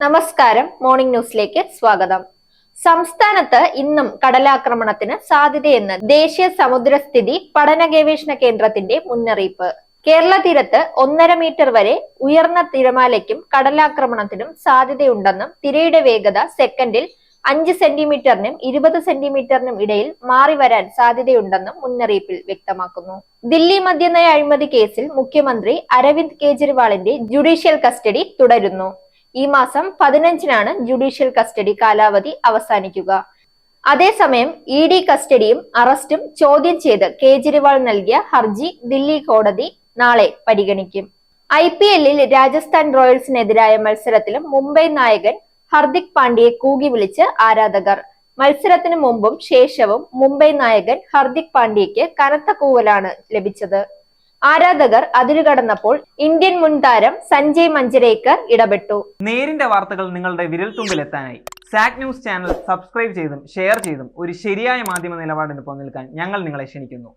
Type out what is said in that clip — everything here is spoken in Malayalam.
നമസ്കാരം. മോർണിംഗ് ന്യൂസിലേക്ക് സ്വാഗതം. സംസ്ഥാനത്ത് ഇന്നും കടലാക്രമണത്തിന് സാധ്യതയെന്ന് ദേശീയ സമുദ്രസ്ഥിതി പഠന ഗവേഷണ കേന്ദ്രത്തിന്റെ മുന്നറിയിപ്പ്. കേരള തീരത്ത് ഒന്നര മീറ്റർ വരെ ഉയർന്ന തിരമാലയ്ക്കും കടലാക്രമണത്തിനും സാധ്യതയുണ്ടെന്നും തിരയുടെ വേഗത സെക്കൻഡിൽ അഞ്ച് സെന്റിമീറ്ററിനും ഇരുപത് സെന്റിമീറ്ററിനും ഇടയിൽ മാറി വരാൻ സാധ്യതയുണ്ടെന്നും മുന്നറിയിപ്പിൽ വ്യക്തമാക്കുന്നു. ദില്ലി മദ്യനയ അഴിമതി കേസിൽ മുഖ്യമന്ത്രി അരവിന്ദ് കെജ്രിവാളിന്റെ ജുഡീഷ്യൽ കസ്റ്റഡി തുടരുന്നു. ഈ മാസം പതിനഞ്ചിനാണ് ജുഡീഷ്യൽ കസ്റ്റഡി കാലാവധി അവസാനിക്കുക. അതേസമയം ഇ ഡി കസ്റ്റഡിയും അറസ്റ്റും ചോദ്യം ചെയ്ത് കേജ്രിവാൾ നൽകിയ ഹർജി ദില്ലി കോടതി നാളെ പരിഗണിക്കും. ഐ പി എല്ലിൽ രാജസ്ഥാൻ റോയൽസിനെതിരായ മത്സരത്തിലും മുംബൈ നായകൻ ഹർദിക് പാണ്ഡ്യയെ കൂകി വിളിച്ച് ആരാധകർ. മത്സരത്തിന് മുമ്പും ശേഷവും മുംബൈ നായകൻ ഹർദിക് പാണ്ഡ്യയ്ക്ക് കനത്ത കൂവലാണ് ലഭിച്ചത്. ആരാധകർ അതിരുകടന്നപ്പോൾ ഇന്ത്യൻ മുൻ താരം സഞ്ജയ് മഞ്ചരേക്കർ ഇടപെട്ടു. നേരിന്റെ വാർത്തകൾ നിങ്ങളുടെ വിരൽത്തുമ്പിൽ എത്താനായി സാക് ന്യൂസ് ചാനൽ സബ്സ്ക്രൈബ് ചെയ്തും ഷെയർ ചെയ്തും ഒരു ശരിയായ മാധ്യമ നിലപാടിന് നിൽക്കാൻ ഞങ്ങൾ നിങ്ങളെ ക്ഷണിക്കുന്നു.